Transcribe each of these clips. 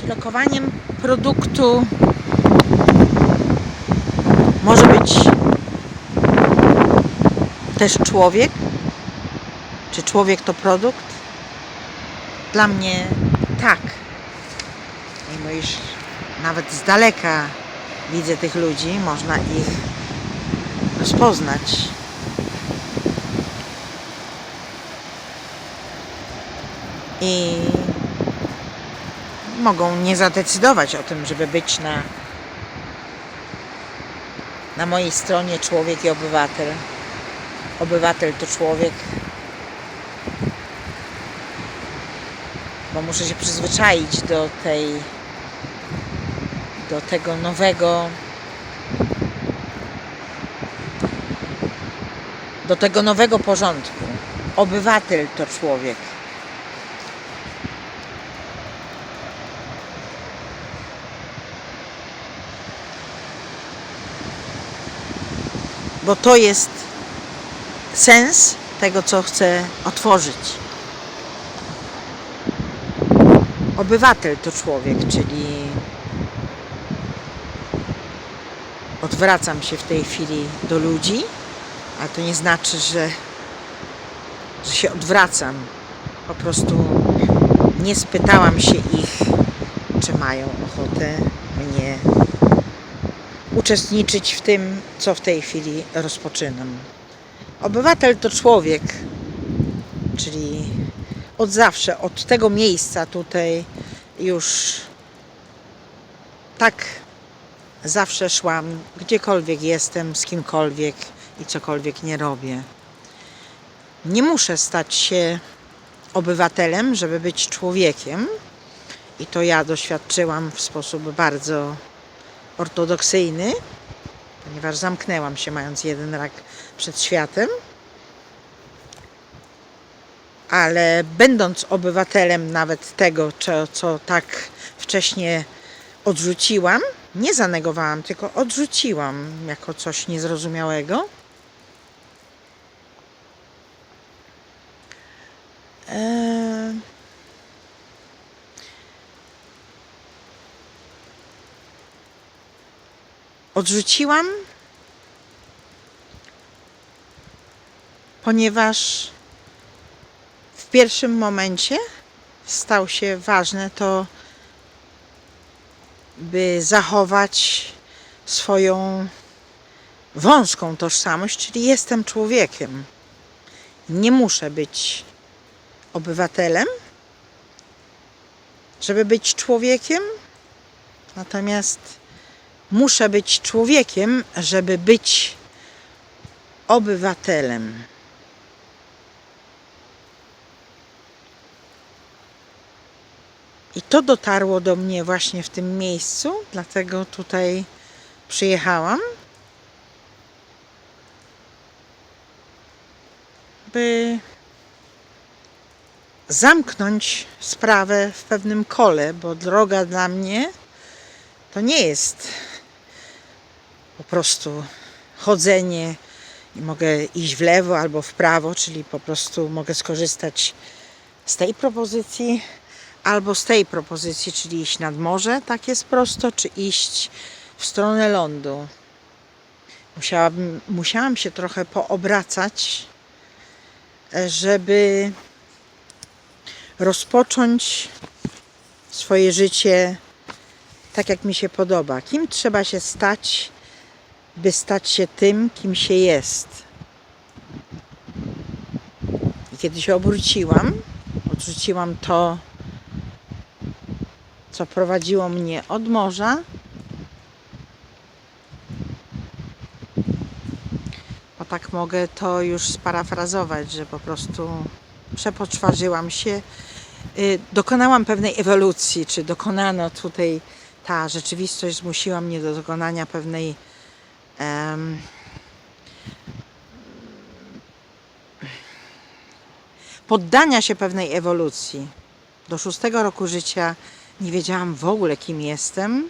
Czy lokowaniem produktu może być też człowiek? Czy człowiek to produkt? Dla mnie tak. Mimo iż nawet z daleka widzę tych ludzi, można ich rozpoznać. I mogą nie zadecydować o tym, żeby być na, na mojej stronie człowiek i obywatel. Obywatel to człowiek, bo muszę się przyzwyczaić do tej, do tego nowego, do tego nowego porządku. Obywatel to człowiek. Bo to jest sens tego, co chcę otworzyć. Obywatel to człowiek, czyli odwracam się w tej chwili do ludzi, ale to nie znaczy, że, że się odwracam. Po prostu nie spytałam się ich, czy mają ochotę mnie uczestniczyć w tym, co w tej chwili rozpoczynam. Obywatel to człowiek, czyli od zawsze, od tego miejsca tutaj już tak zawsze szłam, gdziekolwiek jestem, z kimkolwiek i cokolwiek nie robię. Nie muszę stać się obywatelem, żeby być człowiekiem. I to ja doświadczyłam w sposób bardzo ortodoksyjny, ponieważ zamknęłam się mając jeden rak przed światem. Ale będąc obywatelem nawet tego, co, co tak wcześnie odrzuciłam, nie zanegowałam, tylko odrzuciłam jako coś niezrozumiałego. Odrzuciłam, ponieważ w pierwszym momencie stał się ważne to, by zachować swoją wąską tożsamość, czyli jestem człowiekiem. Nie muszę być obywatelem, żeby być człowiekiem, natomiast muszę być człowiekiem, żeby być obywatelem. I to dotarło do mnie właśnie w tym miejscu, dlatego tutaj przyjechałam, by zamknąć sprawę w pewnym kole, bo droga dla mnie to nie jest po prostu chodzenie i mogę iść w lewo albo w prawo, czyli po prostu mogę skorzystać z tej propozycji albo z tej propozycji, czyli iść nad morze, tak jest prosto, czy iść w stronę lądu. Musiałabym, musiałam się trochę poobracać, żeby rozpocząć swoje życie tak, jak mi się podoba. Kim trzeba się stać, by stać się tym, kim się jest. I kiedy się obróciłam, odrzuciłam to, co prowadziło mnie od morza, bo tak mogę to już sparafrazować, że po prostu przepoczwarzyłam się, y, dokonałam pewnej ewolucji, czy dokonano tutaj ta rzeczywistość zmusiła mnie do dokonania pewnej em, poddania się pewnej ewolucji. Do szóstego roku życia nie wiedziałam w ogóle, kim jestem,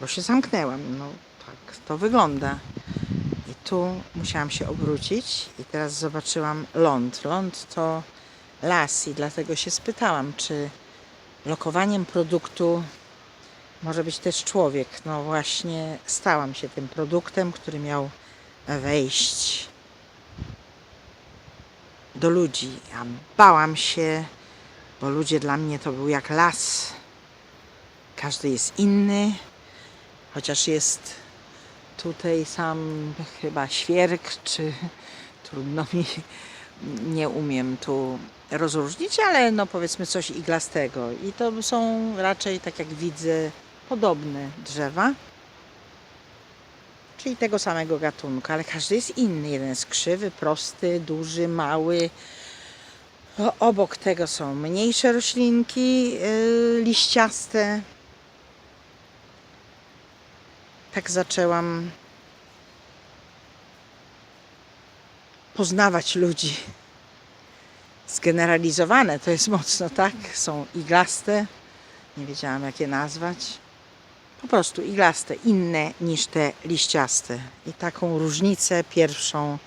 bo się zamknęłam. No tak to wygląda. I tu musiałam się obrócić i teraz zobaczyłam ląd. Ląd to las i dlatego się spytałam, czy lokowaniem produktu może być też człowiek. No właśnie stałam się tym produktem, który miał wejść do ludzi. Ja bałam się, bo ludzie dla mnie to był jak las. Każdy jest inny, chociaż jest tutaj sam chyba świerk, czy trudno mi, nie umiem tu rozróżnić, ale no powiedzmy coś iglastego. I to są raczej, tak jak widzę, podobne drzewa, czyli tego samego gatunku, ale każdy jest inny. Jeden jest krzywy, prosty, duży, mały. Obok tego są mniejsze roślinki, yy, liściaste. Tak zaczęłam poznawać ludzi. Zgeneralizowane to jest mocno, tak? Są iglaste, nie wiedziałam jak je nazwać. Po prostu iglaste, inne niż te liściaste. I taką różnicę pierwszą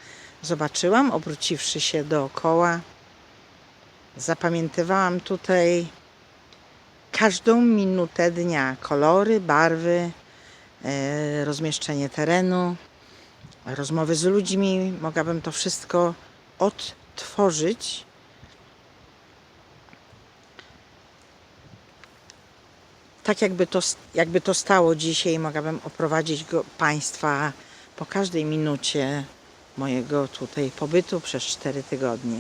zobaczyłam, obróciwszy się dookoła. Zapamiętywałam tutaj każdą minutę dnia, kolory, barwy, e, rozmieszczenie terenu, rozmowy z ludźmi. Mogłabym to wszystko odtworzyć. Tak jakby to, jakby to stało dzisiaj, mogłabym oprowadzić go, Państwa po każdej minucie mojego tutaj pobytu przez 4 tygodnie.